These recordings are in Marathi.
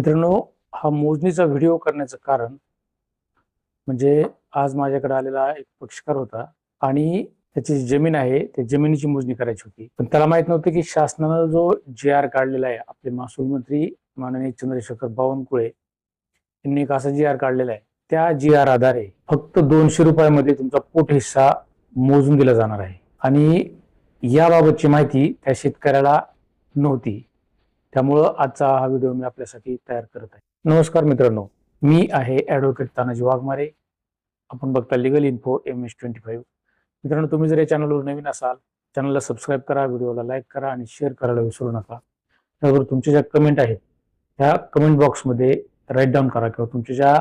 मित्रांनो हा मोजणीचा व्हिडिओ करण्याचं कारण म्हणजे आज माझ्याकडे आलेला एक पक्षकार होता आणि त्याची जी जमीन आहे त्या जमिनीची मोजणी करायची होती. पण त्याला माहीत नव्हतं की शासनानं जो जे आर काढलेला आहे आपले महसूल मंत्री माननीय चंद्रशेखर बावनकुळे यांनी एक असा जी आर काढलेला आहे. त्या जी आर आधारे फक्त दोनशे रुपयामध्ये तुमचा पोट हिस्सा मोजून दिला जाणार आहे. आणि याबाबतची माहिती त्या शेतकऱ्याला नव्हती. त्यामुळं आजचा हा व्हिडिओ मी आपल्यासाठी तयार करत आहे. नमस्कार मित्रांनो मी आहे ॲडव्होकेट तानाजी वाघमारे. आपण बघता legal info M S twenty five मित्रांनो तुम्ही जर या चॅनलवर नवीन असाल चॅनलला सबस्क्राईब करा व्हिडिओला लाईक करा आणि शेअर करायला विसरू नका. त्याबरोबर तुमच्या ज्या कमेंट आहेत त्या कमेंट बॉक्समध्ये राईट डाऊन करा किंवा तुमच्या ज्या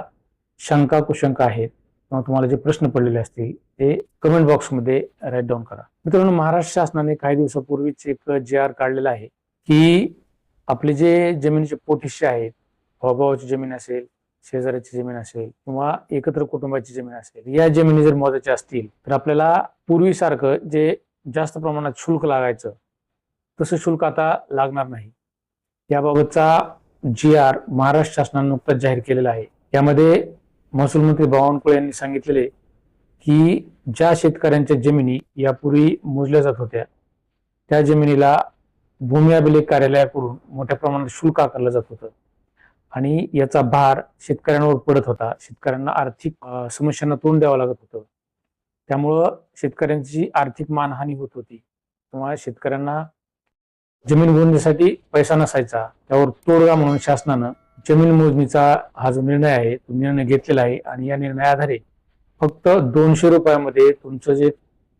शंका कुशंका आहेत किंवा तुम्हाला जे प्रश्न पडलेले असतील ते कमेंट बॉक्समध्ये राईट डाऊन करा. मित्रांनो महाराष्ट्र शासनाने काही दिवसापूर्वीच एक जे आर काढलेला आहे की आपले जे जमिनीचे पोटहिस्से आहेत भावभावाची जमीन असेल शेजाऱ्याची जमीन असेल किंवा एकत्र कुटुंबाची जमीन असेल या जमिनी जर मोजायच्या असतील तर आपल्याला पूर्वीसारखं जे जास्त प्रमाणात शुल्क लागायचं तसं शुल्क आता लागणार नाही. याबाबतचा जी आर महाराष्ट्र शासनाने नुकताच जाहीर केलेला आहे. यामध्ये महसूल मंत्री बावनकुळे यांनी सांगितलेले की ज्या शेतकऱ्यांच्या जमिनी यापूर्वी मोजल्या जात होत्या त्या जमिनीला भूमी अभिलेख कार्यालयाकडून मोठ्या प्रमाणात शुल्क आकारलं जात होतं. आणि याचा भार शेतकऱ्यांवर पडत होता. शेतकऱ्यांना आर्थिक समस्यांना तोंड द्यावं लागत होतं. त्यामुळं शेतकऱ्यांची आर्थिक मानहानी होत होती. किंवा शेतकऱ्यांना जमीन मोजणीसाठी पैसा नसायचा. त्यावर तोडगा म्हणून शासनानं जमीन मोजणीचा हा जो निर्णय आहे तो निर्णय घेतलेला आहे. आणि या निर्णयाधारे फक्त दोनशे रुपयामध्ये तुमचं जे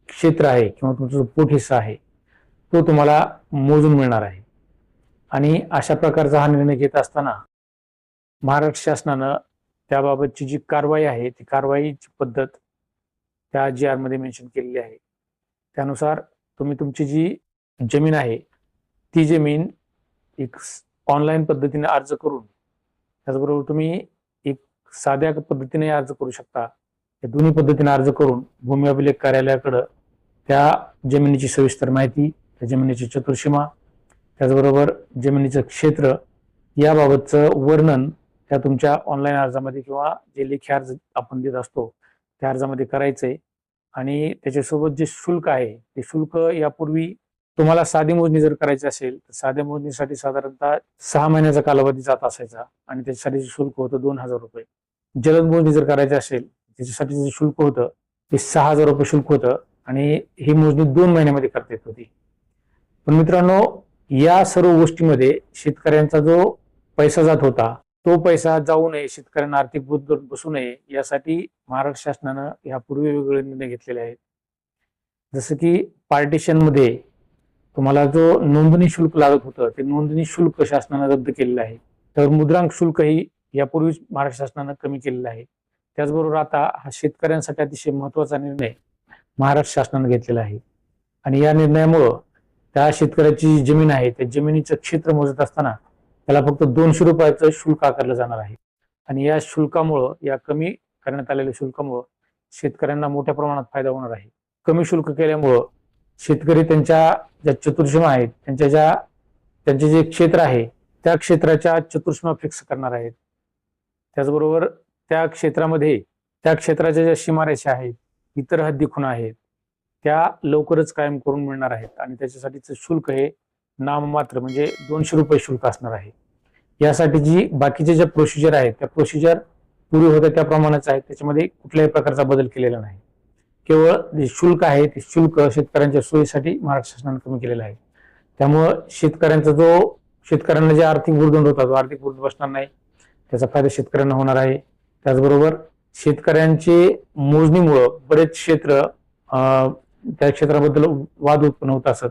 क्षेत्र आहे किंवा तुमचा जो पोट हिस्सा आहे तो तुम्हाला मोजून मिळणार आहे. आणि अशा प्रकारचा हा निर्णय घेत असताना महाराष्ट्र शासनानं त्याबाबतची जी कारवाई आहे ती कारवाईची पद्धत त्या जी आरमध्ये मेन्शन केलेली आहे. त्यानुसार तुम्ही तुमची जी जमीन आहे ती जमीन एक ऑनलाईन पद्धतीने अर्ज करून त्याचबरोबर तुम्ही एक साध्या पद्धतीने अर्ज करू शकता. या दोन्ही पद्धतीने अर्ज करून भूमी अभिलेख कार्यालयाकडं त्या जमिनीची सविस्तर माहिती त्या जमिनीची चतुर्सीमा त्याचबरोबर जमिनीचं क्षेत्र याबाबतचं वर्णन त्या तुमच्या ऑनलाईन अर्जामध्ये किंवा जे लेखी अर्ज आपण देत असतो त्या अर्जामध्ये करायचंय. आणि त्याच्यासोबत जे शुल्क आहे ते शुल्क यापूर्वी तुम्हाला साधी मोजणी जर करायची असेल तर साध्या मोजणीसाठी साधारणतः सहा महिन्याचा कालावधी जात असायचा आणि त्याच्यासाठी शुल्क होतं दोन हजार रुपये. जलद मोजणी जर करायची असेल त्याच्यासाठी जे शुल्क होतं ते सहा हजार रुपये शुल्क होतं आणि ही मोजणी दोन महिन्यामध्ये करता येत होती. पण मित्रांनो या सर्व गोष्टीमध्ये शेतकऱ्यांचा जो पैसा जात होता तो पैसा जाऊ नये शेतकऱ्यांना आर्थिक बुद्ध बसू नये यासाठी महाराष्ट्र शासनानं यापूर्वी वेगवेगळे निर्णय घेतलेले आहेत. जसं की पार्टिशनमध्ये तुम्हाला जो नोंदणी शुल्क लागत होतं ते नोंदणी शुल्क शासनानं रद्द केलेलं आहे. तर मुद्रांक शुल्कही यापूर्वीच महाराष्ट्र शासनानं कमी केलेलं आहे. त्याचबरोबर आता हा शेतकऱ्यांसाठी अतिशय महत्त्वाचा निर्णय महाराष्ट्र शासनानं घेतलेला आहे. आणि या निर्णयामुळं त्या शेतकऱ्याची जी जमीन आहे त्या जमिनीचं क्षेत्र मोजत असताना त्याला फक्त दोनशे रुपयाचं शुल्क आकारलं जाणार आहे. आणि या शुल्कामुळं या कमी करण्यात आलेल्या शुल्कामुळं शेतकऱ्यांना मोठ्या प्रमाणात फायदा होणार आहे. कमी शुल्क केल्यामुळं शेतकरी त्यांच्या ज्या चतुर्सीमा आहेत त्यांच्या ज्या त्यांचे जे क्षेत्र आहे त्या क्षेत्राच्या चतुर्सीमा फिक्स करणार आहेत. त्याचबरोबर त्या क्षेत्रामध्ये त्या क्षेत्राच्या ज्या सीमारेषा आहेत इतर हद्दी खुणा आहेत त्या लवकरच कायम करून मिळणार आहेत. आणि त्याच्यासाठीचं शुल्क हे नाममात्र म्हणजे दोनशे रुपये शुल्क असणार आहे. यासाठी जी बाकीचे ज्या प्रोसिजर आहेत त्या प्रोसिजर पूर्वी होत्या त्या प्रमाणाच आहेत त्याच्यामध्ये कुठल्याही प्रकारचा बदल केलेला नाही. केवळ जे शुल्क आहे ते शुल्क शेतकऱ्यांच्या सोयीसाठी महाराष्ट्र शासनाने कमी केलेलं आहे. त्यामुळं शेतकऱ्यांचा जो शेतकऱ्यांना जे आर्थिक बुरदंड होता तो आर्थिक बुरद बसणार नाही. त्याचा फायदा शेतकऱ्यांना होणार आहे. त्याचबरोबर शेतकऱ्यांचे मोजणीमुळं बरेच क्षेत्र त्या क्षेत्राबद्दल वाद उत्पन्न होत असत.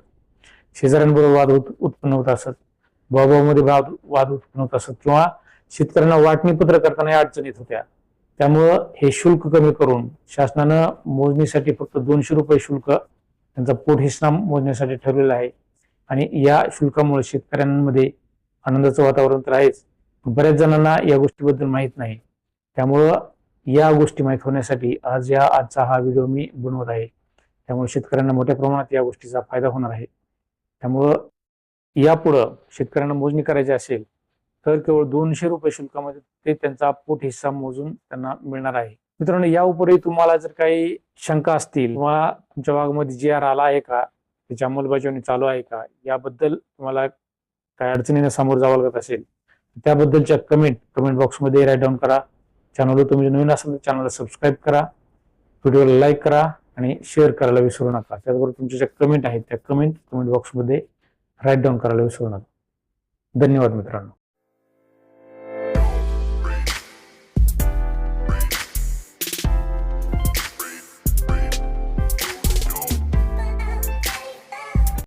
शेजाऱ्यांबरोबर वाद उत्पन्न होत असत. भाऊभाऊमध्ये वाद वाद उत्पन्न होत असत. किंवा शेतकऱ्यांना वाटणीपत्र करताना अडचण येत होत्या. त्यामुळं हे शुल्क कमी करून शासनानं मोजणीसाठी फक्त दोनशे रुपये शुल्क त्यांचा पोट हिस्सा मोजण्यासाठी ठरलेला आहे. आणि या शुल्कामुळे शेतकऱ्यांमध्ये आनंदाचं वातावरण तर आहेच. बऱ्याच जणांना या गोष्टीबद्दल माहीत नाही. त्यामुळं या गोष्टी माहीत होण्यासाठी आज या आजचा हा व्हिडिओ मी बनवत आहे. त्यामुळे शेतकऱ्यांना मोठ्या प्रमाणात या गोष्टीचा फायदा होणार आहे. त्यामुळं यापुढं शेतकऱ्यांना मोजणी करायची असेल तर केवळ दोनशे रुपये शुल्कामध्ये ते त्यांचा पोट हिस्सा मोजून त्यांना मिळणार आहे. मित्रांनो या उपरी तुम्हाला जर काही शंका असतील किंवा तुमच्या भागामध्ये जी आर आला आहे का? त्याची अंमलबजावणी चालू आहे का? याबद्दल तुम्हाला काय अडचणीने सामोरं जावं लागत असेल त्याबद्दलच्या कमेंट कमेंट बॉक्समध्ये राईट डाऊन करा. चॅनलवर तुम्ही नवीन असाल तर चॅनलला सबस्क्राईब करा. व्हिडिओला लाईक करा. आणि शेअर करायला विसरू नका. त्याचबरोबर तुमच्या ज्या कमेंट आहेत त्या कमेंट कमेंट बॉक्समध्ये राईट डाऊन करायला विसरू नका. धन्यवाद मित्रांनो.